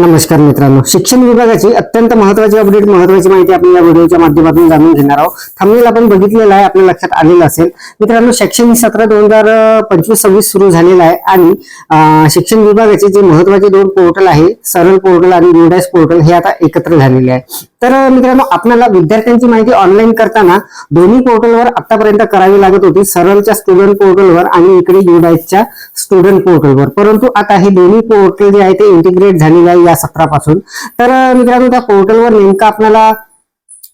नमस्कार मित्रांनो. शिक्षण विभागाची अत्यंत महत्वाची अपडेट महत्वाची माहिती आपण या व्हिडिओच्या माध्यमातून जाणून घेणार आहोत. थंबनेल आपण बघितलेला आहे आपल्या लक्षात आलेलं असेल. मित्रांनो शैक्षणिक सत्र दोन हजार पंचवीस सव्वीस सुरू झालेलं आहे आणि शिक्षण विभागाचे जे महत्त्वाचे दोन पोर्टल आहे सरळ पोर्टल आणि युडायस पोर्टल हे आता एकत्र झालेले आहे. तर मित्रांनो आपल्याला विद्यार्थ्यांची माहिती ऑनलाईन करताना दोन्ही पोर्टलवर आतापर्यंत करावी लागत होती. सरळच्या स्टुडंट पोर्टलवर आणि इकडे युडायसच्या स्टुडंट पोर्टलवर परंतु आता हे दोन्ही पोर्टल जे आहे ते इंटिग्रेट झालेले आहे. या सत्रापासून. तर मित्रांनो त्या पोर्टलवर नेमकं आपल्याला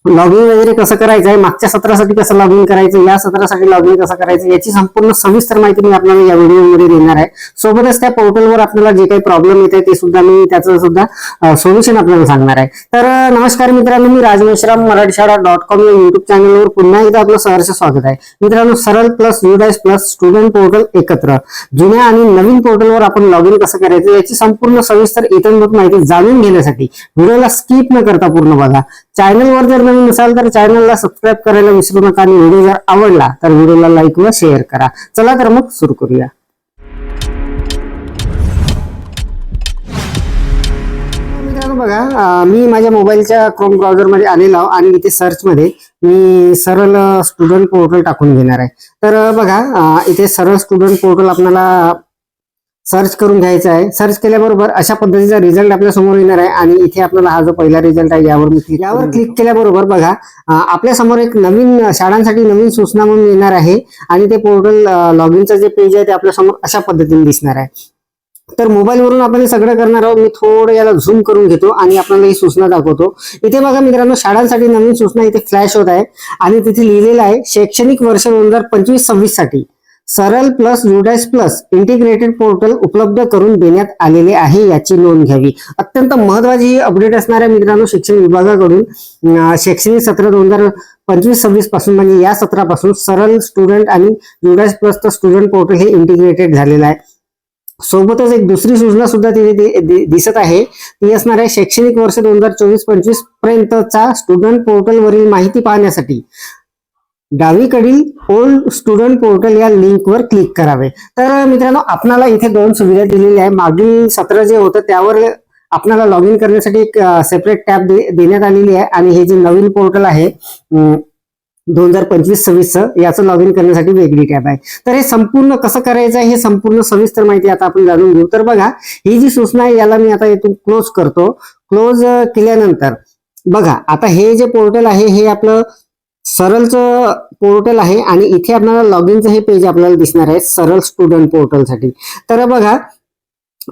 लॉग इन वगैरे कसं करायचं आहे? मागच्या सत्रासाठी कसं लॉग इन करायचं या सत्रासाठी लॉग इन कसं करायचं याची संपूर्ण सविस्तर माहिती मी आपल्याला या व्हिडिओमध्ये देणार आहे. सोबतच त्या पोर्टलवर आपल्याला जे काही प्रॉब्लेम येत आहे ते सुद्धा मी त्याचं सुद्धा सोल्युशन आपल्याला सांगणार आहे. तर नमस्कार मित्रांनो मी राजमेश्राम मराठी शाळा डॉट कॉम या युट्यूब चॅनलवर पुन्हा एकदा आपलं सहर्ष स्वागत आहे. मित्रांनो Saral plus UDISE plus student portal एकत्र. जुन्या आणि नवीन पोर्टलवर आपण लॉग इन कसं करायचं याची संपूर्ण सविस्तर इतंभूत माहिती जाणून घेण्यासाठी व्हिडिओला स्किप न करता पूर्ण बघा. चॅनलवर जर नवीन असाल तर चॅनलला सबस्क्राईब करायला विसरू नका आणि व्हिडिओ जर आवडला तर व्हिडिओला लाईक व शेअर करा. चला तर मग सुरू करूया. बघा मी माझ्या मोबाईलच्या क्रोम ब्राउझरमध्ये आलेलो आणि इथे सर्च मध्ये मी सरळ स्टुडंट पोर्टल टाकून घेणार आहे. तर बघा इथे सरळ स्टुडंट पोर्टल आपल्याला सर्च करून घ्यायचा आहे. सर्च केल्याबरोबर अशा पद्धतीचा रिझल्ट आपल्यासमोर येणार आहे आणि इथे आपल्याला हा जो पहिला रिझल्ट आहे यावर मी click यावर क्लिक केल्याबरोबर बघा आपल्यासमोर एक नवीन शाळांसाठी नवीन सूचना म्हणून येणार आहे आणि ते पोर्टल लॉग इनचं जे पेज आहे ते आपल्यासमोर अशा पद्धतीने दिसणार आहे. तर मोबाईलवरून आपण हे सगळं करणार आहोत. मी थोडं याला झूम करून घेतो आणि आपल्याला ही सूचना दाखवतो. इथे बघा मित्रांनो शाळांसाठी नवीन सूचना इथे फ्लॅश होत आहे आणि तिथे लिहिलेलं आहे शैक्षणिक वर्ष दोन हजार पंचवीस सव्वीससाठी. Saral plus UDISE plus integrated portal उपलब्ध करून देण्यात आलेले आहे याची नोंद घ्यावी. अत्यंत महत्वाची ही अपडेट असणाऱ्या मित्रांनो शिक्षण विभागाकडून शैक्षणिक सत्र दोन हजार पंचवीस सव्वीसपासून म्हणजे या सत्रापासून सरल स्टुडंट आणि युडायस प्लस स्टुडंट पोर्टल हे इंटिग्रेटेड झालेलं आहे. सोबतच एक दुसरी सूचना सुद्धा तिथे दिसत आहे. ती असणार आहे शैक्षणिक वर्ष दोन हजार चोवीस पंचवीस पर्यंतचा स्टुडंट पोर्टल वरील माहिती पाहण्यासाठी डावीकडील ओल्ड स्टुडंट पोर्टल या लिंकवर क्लिक करावे. तर मित्रांनो आपणाला इथे दोन सुविधा दिलेल्या आहे मागील सत्र जे होतं त्यावर आपल्याला लॉग इन करण्यासाठी एक सेपरेट टॅब देण्यात आलेली आहे. आणि हे जे नवीन पोर्टल आहे दोन हजार पंचवीस सव्वीसचं याचं लॉग इन करण्यासाठी वेगळी टॅब आहे. तर हे संपूर्ण कसं करायचं आहे हे संपूर्ण सविस्तर माहिती आता आपण जाणून घेऊ. तर बघा ही जी सूचना आहे याला मी आता इथून क्लोज करतो. क्लोज केल्यानंतर बघा आता हे जे पोर्टल आहे हे आपलं सरळचं पोर्टल आहे आणि इथे आपल्याला लॉग इनचं हे पेज आपल्याला दिसणार आहे सरळ स्टुडंट पोर्टलसाठी. तर बघा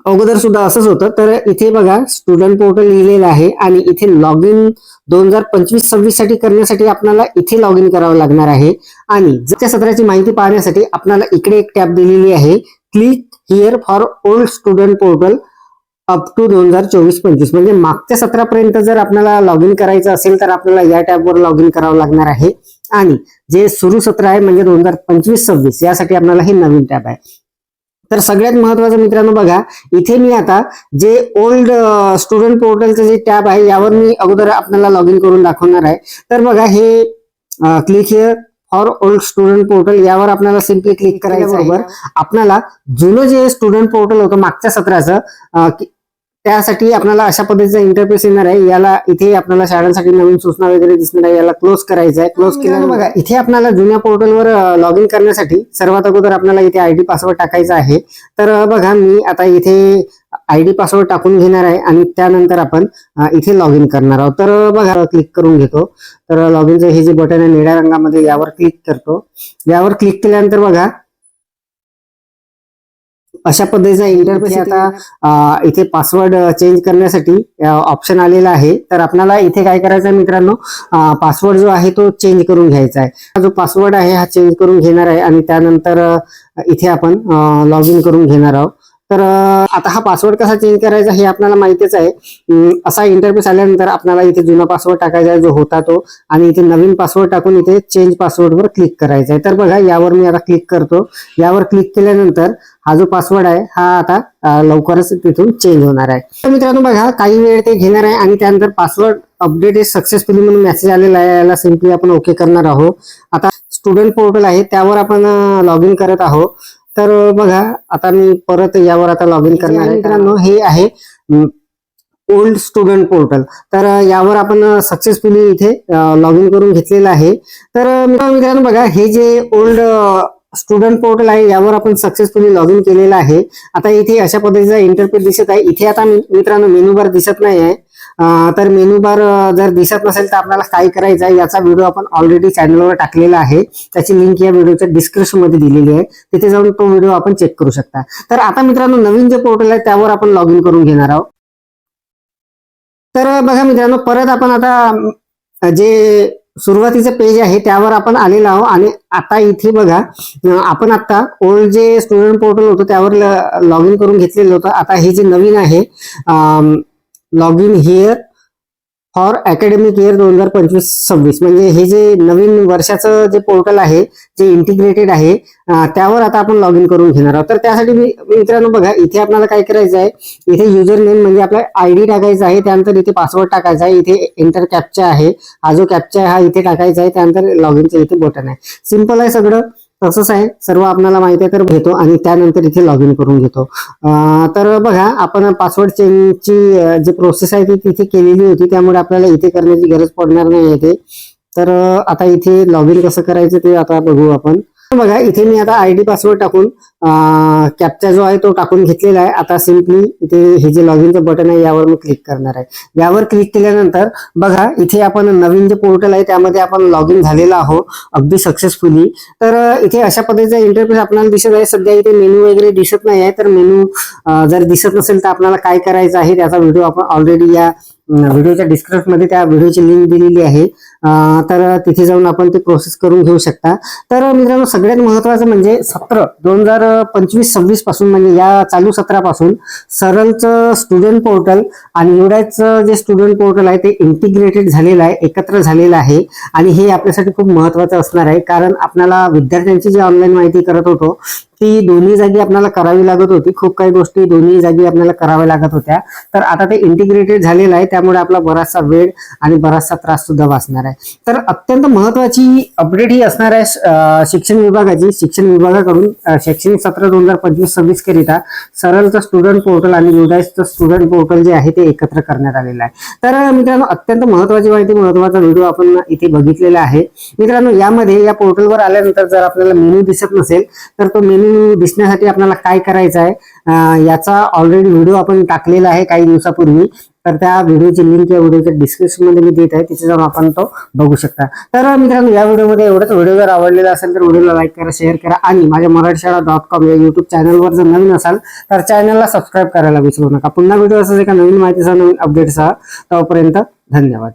अगोदर सुद्धा असंच होतं तर इथे बघा स्टुडंट पोर्टल लिहिलेलं आहे आणि इथे लॉग इन दोन हजार पंचवीस सव्वीससाठी करण्यासाठी आपल्याला इथे लॉग इन करावं लागणार आहे. आणि त्या सत्राची माहिती पाहण्यासाठी आपल्याला इकडे एक टॅब दिलेली आहे click here for old student portal. Up to दोन हजार चोवीस पंचवीस. म्हणजे मागच्या सत्रापर्यंत जर आपल्याला लॉग इन करायचं असेल तर आपल्याला या टॅबवर लॉग इन करावं लागणार आहे. आणि जे सुरू सत्र आहे म्हणजे दोन हजार पंचवीस सव्वीस यासाठी आपल्याला हे नवीन टॅब आहे. तर सगळ्यात महत्वाचं मित्रांनो बघा इथे मी आता जे ओल्ड स्टुडंट पोर्टलचं जे टॅब आहे यावर मी अगोदर आपल्याला लॉग इन करून दाखवणार आहे. तर बघा हे click here for old student portal यावर आपल्याला सिम्पली क्लिक करायचं बरोबर. आपल्याला जुनं जे स्टुडंट पोर्टल होतं मागच्या सत्राचं त्यासाठी आपल्याला अशा पद्धतीचा इंटरफेस येणार आहे. याला इथे आपल्याला शाळांसाठी नवीन सूचना वगैरे दिसणार आहे. याला क्लोज करायचं आहे. क्लोज केल्यानं बघा इथे आपल्याला जुन्या पोर्टलवर लॉग इन करण्यासाठी सर्वात अगोदर आपल्याला इथे आयडी पासवर्ड टाकायचा आहे. तर बघा मी आता इथे आयडी पासवर्ड टाकून घेणार आहे आणि त्यानंतर आपण इथे लॉग इन करणार आहोत. तर बघा क्लिक करून घेतो. तर लॉग इनचं हे जे बटन आहे निळ्या रंगामध्ये यावर क्लिक करतो. यावर क्लिक केल्यानंतर बघा अशा पद्धतीचा इंटरफेस आता इथे पासवर्ड चेंज करण्यासाठी ऑप्शन आलेला आहे. तर आपल्याला इथे काय करायचं आहे मित्रांनो? पासवर्ड जो आहे तो चेंज करून घ्यायचा आहे. हा जो पासवर्ड आहे हा चेंज करून घेणार आहे आणि त्यानंतर इथे आपण लॉग इन करून घेणार आहोत. तर आता हा पासवर्ड कसा चेंज करायचा हे आपल्याला माहितीच आहे. असा इंटरफेस आल्यानंतर आपल्याला इथे जुना पासवर्ड टाकायचा आहे जो होता तो आणि इथे नवीन पासवर्ड टाकून इथे चेंज पासवर्डवर क्लिक करायचा आहे. तर बघा यावर मी आता क्लिक करतो. यावर क्लिक केल्यानंतर हा जो पासवर्ड आहे हा आता लवकरच तिथून चेंज होणार आहे. तर मित्रांनो बघा काही वेळ ते घेणार आहे आणि त्यानंतर पासवर्ड अपडेट सक्सेसफुली म्हणून मेसेज आलेला आहे. याला सिम्पली आपण ओके करणार आहोत. आता स्टुडंट पोर्टल आहे त्यावर आपण लॉग इन करत आहोत. तर बघा आता मी परत यावर आता लॉग इन करणार आहे. मित्रांनो हे आहे ओल्ड स्टुडंट पोर्टल तर यावर आपण सक्सेसफुली इथे लॉग इन करून घेतलेलं आहे. तर मित्रांनो बघा हे जे ओल्ड स्टुडंट पोर्टल आहे यावर आपण सक्सेसफुली लॉग इन केलेलं आहे. आता इथे अशा पद्धतीचा इंटरफेस दिसत आहे. इथे आता मित्रांनो मेनू बार दिसत नाही आहे तर मेनू बार जर दिसत नसेल तर आपल्याला काय करायचं आहे याचा व्हिडिओ आपण ऑलरेडी चॅनलवर टाकलेला आहे. त्याची लिंक या व्हिडिओच्या डिस्क्रिप्शनमध्ये दिलेली आहे. तिथे जाऊन तो व्हिडिओ आपण चेक करू शकता. तर आता मित्रांनो नवीन जे पोर्टल आहे त्यावर आपण लॉग इन करून घेणार आहोत. तर बघा मित्रांनो परत आपण आता जे सुरुवातीचं पेज आहे त्यावर आपण आलेलो आहोत. आणि आता इथे बघा आपण आता ओल्ड जे स्टुडंट पोर्टल होतं त्यावर लॉग इन करून घेतलेलं होतं. आता हे जे नवीन आहे log in here for academic year दोन हजार पंचवीस सव्वीस. म्हणजे हे जे नवीन वर्षाचं जे पोर्टल आहे जे इंटिग्रेटेड आहे त्यावर आता आपण लॉग इन करून घेणार आहोत. तर त्यासाठी मी मित्रांनो बघा इथे आपल्याला काय करायचं आहे? इथे युजर नेम म्हणजे आपला आय डी टाकायचा आहे त्यानंतर इथे पासवर्ड टाकायचा आहे इथे एंटर कॅपचा आहे. हा जो कॅपचा आहे हा इथे टाकायचा आहे त्यानंतर लॉग इनचं इथे बटन आहे. सिंपल आहे सगळं. तसंच आहे. सर्व आपल्याला माहिती आहे तर घेतो आणि त्यानंतर इथे लॉग इन करून घेतो. तर बघा आपण पासवर्ड चेंजची जी प्रोसेस आहे ती तिथे केलेली होती. त्यामुळे आपल्याला इथे करण्याची गरज पडणार नाही इथे. तर आता इथे लॉग इन कसं करायचं ते आता बघू आपण. बघा इथे मी आता आय डी पासवर्ड टाकून कॅपचा जो आहे तो टाकून घेतलेला आहे. आता सिम्पली इथे हे जे लॉग इनचं बटन आहे यावर मी क्लिक करणार आहे. यावर क्लिक केल्यानंतर बघा इथे आपण नवीन जे पोर्टल आहे त्यामध्ये आपण लॉग इन झालेला आहोत अगदी सक्सेसफुली तर इथे अशा पद्धतीचा इंटरफेस आपल्याला दिसत आहे. सध्या इथे मेनू वगैरे दिसत नाही आहे. तर मेनू जर दिसत नसेल तर आपल्याला काय करायचं आहे त्याचा व्हिडिओ आपण ऑलरेडी या व्हिडिओच्या डिस्क्रिप्शनमध्ये त्या व्हिडिओची लिंक दिलेली आहे. तर तिथे जाऊन आपण ते प्रोसेस करून घेऊ शकता. तर मित्रांनो सगळ्यात महत्वाचं म्हणजे सत्र. दोन हजार पंचवीस सव्वीसपासून म्हणजे या चालू सत्रापासून सरळचं स्टुडंट पोर्टल आणि युडायचं जे स्टुडंट पोर्टल आहे ते इंटिग्रेटेड झालेलं आहे एकत्र झालेलं आहे. आणि हे आपल्यासाठी खूप महत्वाचं असणार आहे. कारण आपल्याला विद्यार्थ्यांची जी ऑनलाईन माहिती करत होतो ती दोन्ही जागी आपल्याला करावी लागत होती. खूप काही गोष्टी दोन्ही जागी आपल्याला कराव्या लागत होत्या. तर आता ते इंटिग्रेटेड झालेलं आहे. त्यामुळे आपला बराचसा वेळ आणि बराचसा त्रास सुद्धा वाचणार आहे. तर अत्यंत महत्वाची अपडेट ही असणार आहे शिक्षण विभागाची. शिक्षण विभागाकडून शैक्षणिक सत्र दोन हजार पंचवीस सव्वीस करिता सरळचं स्टुडंट पोर्टल आणि युडायसचं स्टुडंट पोर्टल जे आहे ते एकत्र करण्यात आलेलं आहे. तर मित्रांनो अत्यंत महत्वाची माहिती महत्त्वाचा व्हिडिओ आपण इथे बघितलेला आहे. मित्रांनो यामध्ये या पोर्टलवर आल्यानंतर जर आपल्याला मेन्यू दिसत नसेल तर तो मेनू दिसण्यासाठी आपल्याला काय करायचं आहे? याचा ऑलरेडी व्हिडिओ आपण टाकलेला आहे काही दिवसापूर्वी. तर त्या व्हिडिओची लिंक या व्हिडिओच्या डिस्क्रिप्शनमध्ये मी देत आहे तिथे जाऊन आपण तो बघू शकता. तर मित्रांनो या व्हिडिओमध्ये एवढंच. व्हिडिओ जर आवडलेला असेल तर व्हिडिओला लाईक करा शेअर करा आणि माझ्या मराठी शाळा डॉट कॉम या युट्यूब चॅनलवर जर नवीन असाल तर चॅनलला सबस्क्राईब करायला विसरू नका. पुन्हा व्हिडिओ असेल एका नवीन माहितीसह नवीन अपडेटसह तोपर्यंत धन्यवाद.